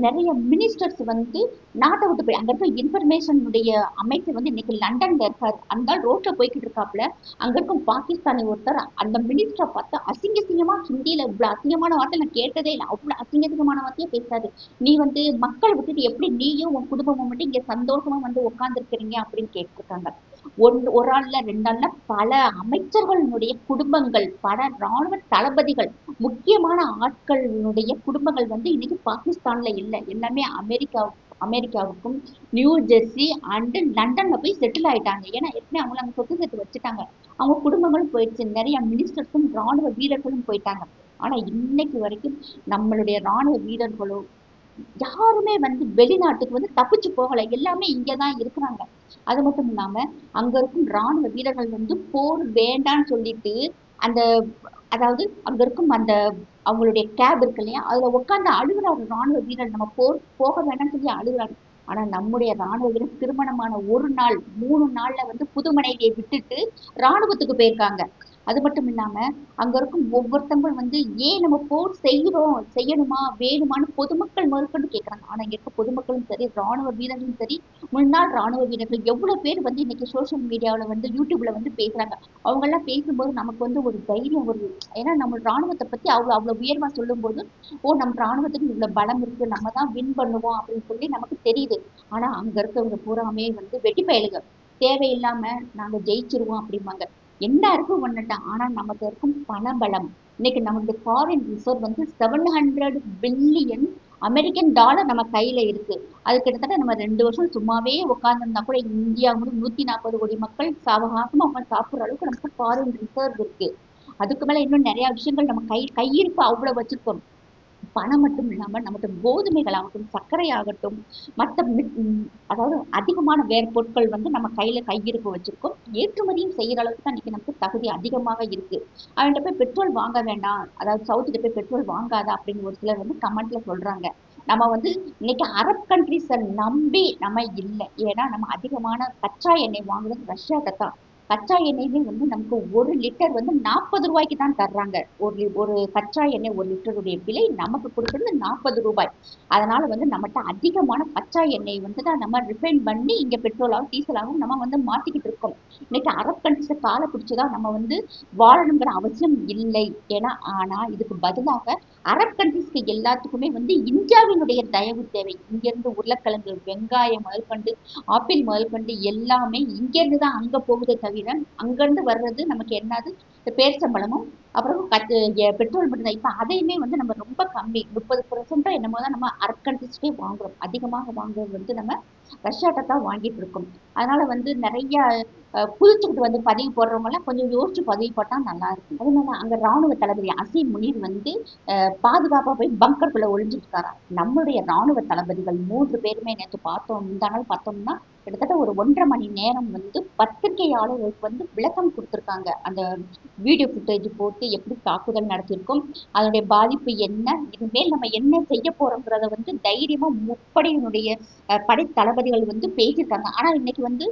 நிறைய மினிஸ்டர்ஸ் வந்து நாட்டை விட்டு போய் அங்க இருக்க இன்ஃபர்மேஷனுடைய அமைச்சர் வந்து இன்னைக்கு லண்டன்ல இருக்காரு. அந்த ரோட்ல போய்கிட்டு இருக்காப்புல அங்க இருக்கும் பாகிஸ்தானி ஒருத்தர் அந்த மினிஸ்டரை பார்த்து அசிங்க அசிங்கமா ஹிந்தியில இவ்வளவு அசிங்கமான வார்த்தை நான் கேட்டதே இல்லை. அவ்வளவு அசிங்க அசிங்கமான வார்த்தையே பேசாது நீ வந்து மக்களை விட்டுட்டு எப்படி நீயும் உன் குடும்பமும் மட்டும் இங்க சந்தோஷமா வந்து உட்கார்ந்துருக்கிறீங்க அப்படின்னு கேட்டிருக்காங்க. ஒன் ஒரு ஆள்ல ரெண்டு ஆள்ல பல அமைச்சர்களுடைய குடும்பங்கள் பல ராணுவ தளபதிகள் முக்கியமான ஆட்களுடைய குடும்பங்கள் வந்து இன்னைக்கு பாகிஸ்தான்ல இல்லை. எல்லாமே அமெரிக்கா அமெரிக்காவுக்கும் நியூ ஜெர்சி அண்ட் லண்டன்ல போய் செட்டில் ஆயிட்டாங்க. ஏன்னா ஏற்கனவே அவங்கள அங்க சொத்து சேர்த்து வச்சுட்டாங்க. அவங்க குடும்பங்களும் போயிடுச்சு. நிறைய மினிஸ்டர்ஸும் ராணுவ வீரர்களும் போயிட்டாங்க. ஆனா இன்னைக்கு வரைக்கும் நம்மளுடைய ராணுவ வீரர்களோ யாருமே வந்து வெளிநாட்டுக்கு வந்து தப்பிச்சு போகலை. எல்லாமே இங்கதான் இருக்கிறாங்க. அது மட்டும் இல்லாம அங்க இருக்கும் ராணுவ வீரர்கள் வந்து போர் வேண்டான்னு சொல்லிட்டு அந்த அதாவது அங்க இருக்கும் அந்த அவங்களுடைய கேப் இருக்கு இல்லையா? அதுல உட்கார்ந்து அழுகுறாரு ராணுவ வீரர். நம்ம போர் போக வேண்டாம்னு சொல்லி அழுகுறாரு. ஆனா நம்முடைய ராணுவ வீரர் திருமணமான ஒரு நாள் மூணு நாள்ல வந்து புது மனைவியை விட்டுட்டு ராணுவத்துக்கு போயிருக்காங்க. அது மட்டும் இல்லாம அங்க இருக்கும் ஒவ்வொருத்தவங்களும் வந்து ஏன் நம்ம போர் செய்யறோம் செய்யணுமா? வேணுமான்னு பொதுமக்கள் முதற்கொண்டு கேக்குறாங்க. ஆனா இங்க இருக்க பொதுமக்களும் சரி ராணுவ வீரர்களும் சரி முன்னாள் ராணுவ வீரர்கள் எவ்வளவு பேர் வந்து இன்னைக்கு சோஷியல் மீடியாவில் வந்து யூடியூப்ல வந்து பேசுறாங்க. அவங்க எல்லாம் பேசும்போது நமக்கு வந்து ஒரு தைரியம் வருது ஏன்னா நம்ம ராணுவத்தை பத்தி அவ்வளவு அவ்வளவு உயர்வா சொல்லும்போது ஓ நம்ம ராணுவத்துக்கு இவ்வளவு பலம் இருக்கு. நம்ம தான் வின் பண்ணுவோம் அப்படின்னு சொல்லி நமக்கு தெரியுது. ஆனா அங்க இருக்கவங்க பூராமே வந்து வெட்டி பயலுங்க. தேவையில்லாம நாங்க ஜெயிச்சிருவோம் அப்படிம்பாங்க. என்ன இருக்கு ஒண்ணுட்டா ஆனா நமக்கு இருக்கும் பணபலம். இன்னைக்கு நம்மளுடைய ஃபாரின் ரிசர்வ் வந்து seven hundred billion American dollar நம்ம கையில இருக்கு. அது கிட்டத்தட்ட நம்ம ரெண்டு வருஷம் சும்மாவே உட்காந்துருந்தா கூட இந்தியா வந்து நூத்தி நாற்பது கோடி மக்கள் சாவகாசமா அவங்க சாப்பிடுற அளவுக்கு நமக்கு ஃபாரின் ரிசர்வ் இருக்கு. அதுக்கு மேல இன்னும் நிறைய விஷயங்கள் நம்ம கை கையிருப்பு அவ்வளவு வச்சிருக்கோம். பணம் மட்டும் இல்லாமல் நமக்கு கோதுமைகள் ஆகட்டும் சர்க்கரை ஆகட்டும் மற்ற அதாவது அதிகமான வேறு பொருட்கள் வந்து நம்ம கையில் கையிருப்பு வச்சுருக்கோம். ஏற்றுமதியும் செய்கிற அளவுக்கு தான் இன்னைக்கு நமக்கு தகுதி அதிகமாக இருக்கு. அவன்கிட்ட போய் பெட்ரோல் வாங்க வேண்டாம். அதாவது சவுத்துக்கு போய் பெட்ரோல் வாங்காத அப்படின்னு ஒரு சிலர் வந்து கமெண்ட்டில் சொல்கிறாங்க நம்ம வந்து இன்னைக்கு அரப் கண்ட்ரிஸை நம்பி நம்ம இல்லை. ஏன்னா நம்ம அதிகமான கச்சா எண்ணெய் வாங்குறது ரஷ்யாட்ட தான். கச்சா எண்ணெயுமே வந்து நமக்கு ஒரு லிட்டர் வந்து நாற்பது ரூபாய்க்கு தான் தர்றாங்க. ஒரு ஒரு கச்சா எண்ணெய் ஒரு லிட்டருடைய விலை நமக்கு கொடுக்கறது நாற்பது ரூபாய். அதனால வந்து நம்மகிட்ட அதிகமான கச்சா எண்ணெய் வந்து தான் நம்ம ரிஃபைன் பண்ணி இங்க பெட்ரோலாகவும் டீசலாகவும் நம்ம வந்து மாத்திக்கிட்டு இருக்கோம். இன்னைக்கு அரப் கண்ட்ரிஸை காலை பிடிச்சதா நம்ம வந்து வாழணுங்கிற அவசியம் இல்லை. ஏன்னா ஆனா இதுக்கு பதிலாக அரப் கண்ட்ரிஸ்க்கு எல்லாத்துக்குமே வந்து இந்தியாவினுடைய தயவு தேவை. இங்கேருந்து உருளைக்கிழங்கு வெங்காயம் முதல் கண்டு ஆப்பிள் முதல் கண்டு எல்லாமே இங்கேருந்து தான் அங்கே போகுது தவிர அங்கேருந்து வர்றது நமக்கு என்னது? இந்த பேரிச்சம்பழமும் அப்புறம் கத்து பெட்ரோல் மட்டும்தான். இப்போ அதையுமே வந்து நம்ம ரொம்ப கம்மி. முப்பது பர்சன்டோ என்னமோ தான் நம்ம அரப் வாங்குறோம். அதிகமாக வாங்குறது வந்து நம்ம ரஷ்யாட்ட தான் வாங்கிட்டு இருக்கோம். அதனால வந்து நிறைய அஹ், புதுச்சுக்கிட்டு வந்து பதிவு போடுறவங்கலாம் கொஞ்சம் யோசிச்சு பதிவு போட்டால் நல்லா இருக்கும். அதனால அங்கே ராணுவ தளபதி அசீம் முனீர் வந்து பாதுகாப்பாக போய் பங்கருக்குள்ள ஒளிஞ்சிட்டு இருக்காரா? நம்மளுடைய ராணுவ தளபதிகள் மூன்று பேருமே நேற்று பார்த்தோம். இந்த நாள் பார்த்தோம்னா கிட்டத்தட்ட ஒரு ஒன்றரை மணி நேரம் வந்து பத்திரிகையாளர்களுக்கு வந்து விளக்கம் கொடுத்துருக்காங்க. அந்த வீடியோ ஃபுட்டேஜ் போட்டு எப்படி தாக்குதல் நடத்தியிருக்கோம் அதனுடைய பாதிப்பு என்ன இதுமேல் நம்ம என்ன செய்ய போறோங்கிறத வந்து தைரியமா முப்படையினுடைய படை தளபதிகள் வந்து பேசியிருக்காங்க. ஆனா இன்னைக்கு வந்து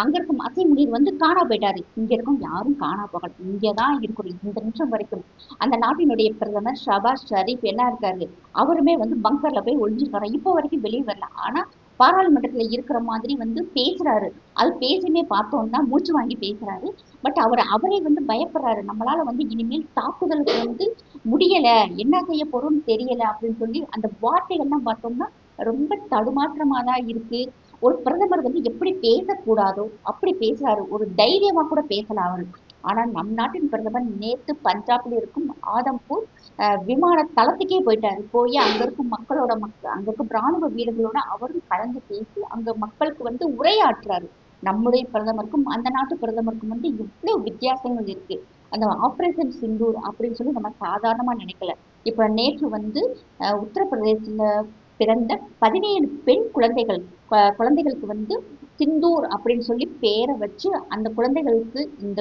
அங்க இருக்கும் அசை முனீர் வந்து காணா போயிட்டாரு. இங்க இருக்கும் யாரும் காணா போகல. இங்கதான் இருக்கணும். இந்த நிமிஷம் வரைக்கும் அந்த நாட்டினுடைய பிரதமர் ஷபாஸ் ஷரீப் என்ன இருக்காரு? அவருமே வந்து பங்கர்ல போய் ஒழிஞ்சிருக்காரு இப்போ வரைக்கும் வெளியே வரல. ஆனா பாராளுமன்றத்துல இருக்கிற மாதிரி வந்து பேசுறாரு. அது பேசுமே பார்த்தோம்னா மூச்சு வாங்கி பேசுறாரு. பட் அவர் அவரே வந்து பயப்படுறாரு. நம்மளால வந்து இனிமேல் தாக்குதலுக்கு வந்து முடியல. என்ன செய்ய போறோம்னு தெரியல அப்படின்னு சொல்லி அந்த வார்த்தைகள்லாம் பார்த்தோம்னா ரொம்ப தடுமாற்றமா தான் இருக்கு. ஒரு பிரதமர் வந்து எப்படி பேசக்கூடாதோ அப்படி பேசுறாரு. ஒரு தைரியமா கூட பேசலாம் அவரு. ஆனா நம் நாட்டின் பிரதமர் நேத்து பஞ்சாப்ல இருக்கும் ஆதம்பூர் அஹ், விமான தளத்துக்கே போயிட்டாரு. போய் அங்க இருக்கும் மக்களோட மக்கள் அங்க இருக்கும் ராணுவ வீரர்களோட அவரும் கலந்து பேசி அங்க மக்களுக்கு வந்து உரையாற்றுறாரு. நம்முடைய பிரதமருக்கும் அந்த நாட்டு பிரதமருக்கும் வந்து இவ்வளவு வித்தியாசங்கள் இருக்கு. அந்த ஆப்ரேஷன் சிந்தூர் அப்படின்னு சொல்லி நம்ம சாதாரணமா நினைக்கல. இப்ப நேற்று வந்து அஹ், உத்தரப்பிரதேசத்துல பிறந்த பதினேழு பெண் குழந்தைகள் குழந்தைகளுக்கு வந்து சிந்தூர் அப்படின்னு சொல்லி பேரை வச்சு அந்த குழந்தைகளுக்கு இந்த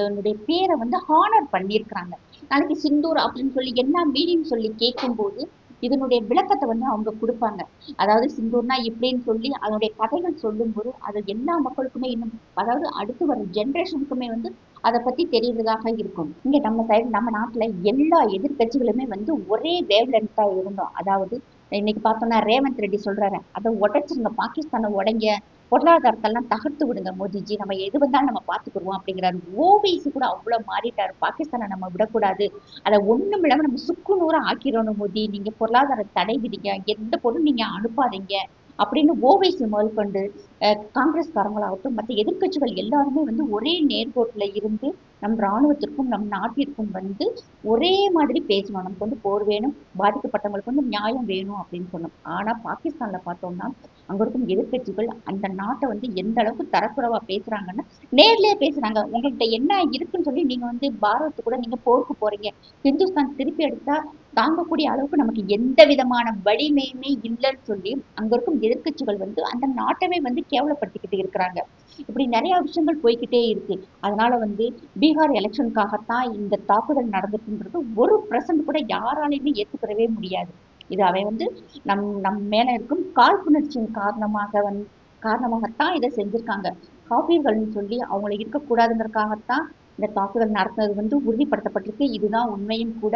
பேரை வந்து ஹானர் பண்ணியிருக்கிறாங்க. நாளைக்கு சிந்தூர் அப்படின்னு சொல்லி என்ன மீனிங் சொல்லி கேட்கும்போது இதனுடைய விளக்கத்தை வந்து அவங்க கொடுப்பாங்க. அதாவது சிந்தூர்னா இப்படின்னு சொல்லி அதனுடைய கதைகள் சொல்லும்போது அது எல்லா மக்களுக்குமே இன்னும் அதாவது அடுத்து வர ஜென்ரேஷனுக்குமே வந்து அதை பத்தி தெரியறதாக இருக்கும். இங்க நம்ம சைடு நம்ம நாட்டுல எல்லா எதிர்க்கட்சிகளுமே வந்து ஒரே வேவ் லென்த்தா இருந்தோம். அதாவது இன்னைக்கு பார்த்தோம்னா ரேவந்த் ரெட்டி சொல்றாரு அதை உடைச்சிருங்க பாகிஸ்தானை உடைங்க. பொருளாதாரத்தெல்லாம் தகர்த்து விடுங்க மோதிஜி. நம்ம எது வந்தாலும் நம்ம பார்த்துக்குருவோம் அப்படிங்கிறாரு. ஓவைசி கூட அவ்வளவு மாறிட்டாரு. பாகிஸ்தானை நம்ம விடக்கூடாது. அதை ஒண்ணும் இல்லாம நம்ம சுக்கு நூறா ஆக்கிடணும் மோதி. நீங்க பொருளாதார தடை விதிங்க. எந்த பொருளும் நீங்க அனுப்பாதீங்க அப்படின்னு ஓவைசி முதல் கொண்டு அஹ், காங்கிரஸ்காரங்களாகட்டும் மற்ற எதிர்க்கட்சிகள் எல்லாருமே வந்து ஒரே நேர்கோட்டில் இருந்து நம் ராணுவத்திற்கும் நம் நாட்டிற்கும் வந்து ஒரே மாதிரி பேசணும். நமக்கு வந்து போர் வேணும் பாதிக்கப்பட்டவங்களுக்கு வந்து நியாயம் வேணும் அப்படின்னு சொன்னோம். ஆனால் பாகிஸ்தானில் பார்த்தோம்னா அங்கே இருக்கும் எதிர்க்கட்சிகள் அந்த நாட்டை வந்து எந்த அளவுக்கு தரக்குறைவாக பேசுறாங்கன்னா நேர்லேயே பேசுறாங்க. உங்கள்கிட்ட என்ன இருக்குன்னு சொல்லி நீங்கள் வந்து பாரதத்து கூட நீங்கள் போருக்கு போறீங்க. ஹிந்துஸ்தான் திருப்பி எடுத்தா தாங்கக்கூடிய அளவுக்கு நமக்கு எந்த விதமான வலிமையுமே இல்லைன்னு சொல்லி அங்கே இருக்கும் எதிர்க்கட்சிகள் வந்து அந்த நாட்டமே வந்து கேவலப்படுத்திக்கிட்டு இருக்கிறாங்க. இப்படி நிறைய விஷயங்கள் போய்க்கிட்டே இருக்கு. அதனால வந்து பீகார் எலெக்ஷனுக்காகத்தான் இந்த தாக்குதல் நடந்துட்டுன்றது ஒரு பர்சன்ட் கூட யாராலையுமே ஏத்துக்கிறவே முடியாது. இது அவன் வந்து நம் நம் மேல இருக்கும் காழ்ப்புணர்ச்சியின் காரணமாக வந் காரணமாகத்தான் இதை செஞ்சிருக்காங்க. காப்பீர்கள்னு சொல்லி அவங்கள இருக்கக்கூடாதுங்கிறதுக்காகத்தான் இந்த தாக்குதல் நடத்துனது வந்து உறுதிப்படுத்தப்பட்டிருக்கு. இதுதான் உண்மையும் கூட.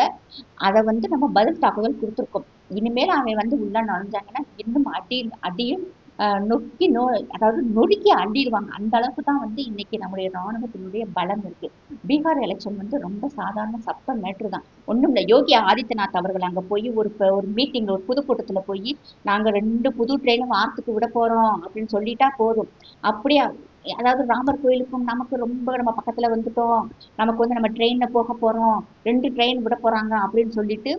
அதை வந்து நம்ம பதில் தாக்குதல் கொடுத்துருக்கோம். இனிமேல் அவன் வந்து உள்ள நுழைஞ்சாங்கன்னா இன்னும் அடி அடியும் நொக்கி நோ அதாவது நொறுக்கி அள்ளிடுவாங்க அந்த அளவுக்கு தான் வந்து இன்னைக்கு நம்முடைய ராணுவத்தினுடைய பலம் இருக்கு. பீகார் எலெக்ஷன் வந்து ரொம்ப சாதாரண சப்ப மேட்ரு தான். ஒண்ணும் இல்லை. யோகி ஆதித்யநாத் அவர்கள் அங்க போய் ஒரு ஒரு மீட்டிங் ஒரு பொதுக்கூட்டத்துல போய் நாங்க ரெண்டு புது ட்ரெயினை வாரத்துக்கு விட போறோம் அப்படின்னு சொல்லிட்டா போதும். அப்படியே அதாவது ராமர் கோயிலுக்கும் நமக்கு ரொம்ப நம்ம பக்கத்துல வந்துட்டோம். நமக்கு வந்து நம்ம ட்ரெயின்ல போக போறோம். ரெண்டு ட்ரெயின் விட போறாங்க அப்படின்னு சொல்லிட்டு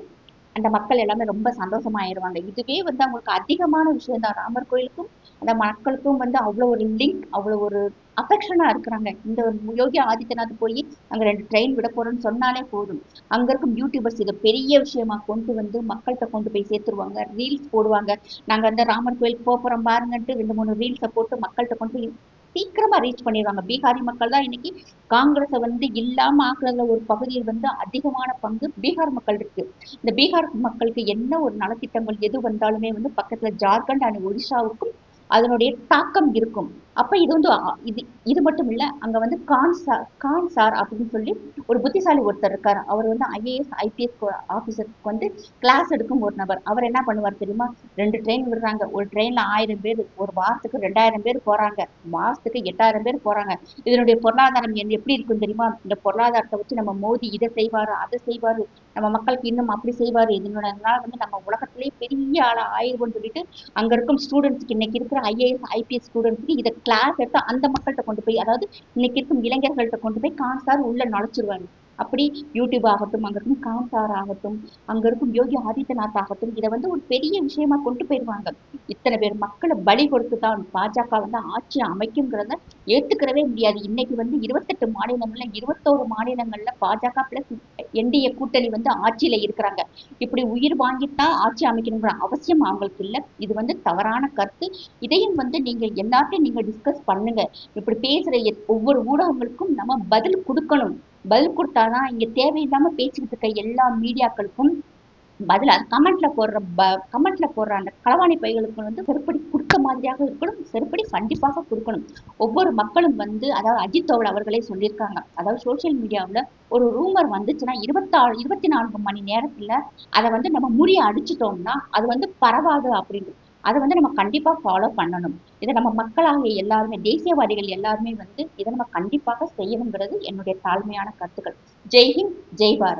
அந்த மக்கள் எல்லாமே ரொம்ப சந்தோஷமாயிருவாங்க. இதுவே வந்து அவங்களுக்கு அதிகமான விஷயம் தான். ராமர் கோயிலுக்கும் அந்த மக்களுக்கும் வந்து அவ்வளவு ஒரு லிங்க் அவ்வளவு ஒரு அஃபெக்ஷனாக இருக்கிறாங்க. இந்த யோகி ஆதித்யநாத் போய் அங்க ரெண்டு ட்ரெயின் விட போறோம்னு சொன்னாலே போதும். அங்க இருக்கும் யூடியூபர்ஸ் இதை பெரிய விஷயமா கொண்டு வந்து மக்கள்கிட்ட கொண்டு போய் சேர்த்துருவாங்க. ரீல்ஸ் போடுவாங்க. நாங்க வந்து ராமர் கோயிலுக்கு போகிறோம் போறோம் பாருங்கன்ட்டு ரெண்டு மூணு ரீல்ஸை போட்டு மக்கள்கிட்ட கொண்டு போய் சீக்கிரமா ரீச் பண்ணிடுவாங்க. பீகாரி மக்கள் தான் இன்னைக்கு காங்கிரஸை வந்து இல்லாம ஆக்குறதுல ஒரு பகுதியில் வந்து அதிகமான பங்கு பீகார் மக்கள் இருக்கு. இந்த பீகார் மக்களுக்கு என்ன ஒரு நலத்திட்டங்கள் எது வந்தாலுமே வந்து பக்கத்துல ஜார்க்கண்ட் அண்ட் ஒடிஷாவுக்கும் அதனுடைய தாக்கம் இருக்கும். அப்ப இது வந்து இது இது மட்டும் இல்ல அங்க வந்து கான் சார் கான் சார் அப்படின்னு சொல்லி ஒரு புத்திசாலி ஒருத்தர் இருக்காரு. அவர் வந்து ஐஏஎஸ் ஐபிஎஸ் ஆபீசருக்கு வந்து கிளாஸ் எடுக்கும் ஒரு நபர். அவர் என்ன பண்ணுவார் தெரியுமா? ரெண்டு ட்ரெயின் விடுறாங்க. ஒரு ட்ரெயின்ல ஆயிரம் பேர் ஒரு வாரத்துக்கு ரெண்டாயிரம் பேர் போறாங்க. மாசத்துக்கு எட்டாயிரம் பேர் போறாங்க. இதனுடைய பொருளாதாரம் எப்படி இருக்கும் தெரியுமா? இந்த பொருளாதாரத்தை வச்சு நம்ம மோதி இதை செய்வாரு அதை செய்வாரு. நம்ம மக்களுக்கு இன்னும் அப்படி செய்வாரு. இதனோட வந்து நம்ம உலகத்திலேயே பெரிய ஆளா ஆயிடுவோம்னு சொல்லிட்டு அங்க இருக்கும் ஸ்டூடெண்ட்ஸ்க்கு இன்னைக்கு இருக்கிற ஐஏஎஸ் ஐபிஎஸ் ஸ்டூடெண்ட்ஸ்க்கு இதை கிளாஸ் எடுத்து அந்த மக்கள்கிட்ட கொண்டு போய் அதாவது இன்னைக்கு இருக்கும் இளைஞர்கள்ட்ட கொண்டு போய் காசார் உள்ள நுழைச்சிருவாங்க அப்படி யூடியூப் ஆகட்டும் அங்க இருக்கும் கான்சார் ஆகட்டும் அங்க இருக்கும் யோகி ஆதித்யநாத் ஆகட்டும் இதை வந்து ஒரு பெரிய விஷயமா கொண்டு போயிடுவாங்க இத்தனை பேர் மக்களை பலி கொடுத்து தான் பாஜக வந்து ஆட்சி அமைக்குங்கிறத ஏத்துக்கிறவே முடியாது. இன்னைக்கு வந்து இருபத்தெட்டு மாநிலங்கள்ல இருபத்தோரு மாநிலங்கள்ல பாஜக பிளஸ் என்டிஏ கூட்டணி வந்து ஆட்சியில இருக்கிறாங்க. இப்படி உயிர் வாங்கித்தான் ஆட்சி அமைக்கணுங்கிற அவசியம் அவங்களுக்கு இல்லை. இது வந்து தவறான கருத்து. இதையும் வந்து நீங்க எல்லாத்தையும் நீங்க டிஸ்கஸ் பண்ணுங்க. இப்படி பேசுற எத்- ஒவ்வொரு ஊடகங்களுக்கும் நம்ம பதில் கொடுக்கணும். பதில் கொடுத்தாதான் இங்க தேவையில்லாம பேசிக்கிட்டு இருக்க எல்லா மீடியாக்களுக்கும் பதிலாக கமெண்ட்ல போடுற ப கமெண்ட்ல போடுற அந்த களவாணி பைகளுக்கு வந்து செருப்படி கொடுத்த மாதிரியாக இருக்கணும். செருப்படி கண்டிப்பாக கொடுக்கணும். ஒவ்வொரு மக்களும் வந்து அதாவது அஜித் தோவல் அவர்களே சொல்லியிருக்காங்க. அதாவது சோஷியல் மீடியாவில் ஒரு ரூமர் வந்துச்சுன்னா இருபத்தாறு இருபத்தி நான்கு மணி நேரத்தில் அதை வந்து நம்ம முறிய அடிச்சிட்டோம்னா அது வந்து பரவாது அப்படின்னு. அதை வந்து நம்ம கண்டிப்பாக ஃபாலோ பண்ணணும். இதை நம்ம மக்களாகிய எல்லாருமே தேசியவாதிகள் எல்லாருமே வந்து இதை நம்ம கண்டிப்பாக செய்யணுங்கிறது என்னுடைய தாழ்மையான கருத்துக்கள். ஜெய்ஹிந்த் ஜெய் பாரத்.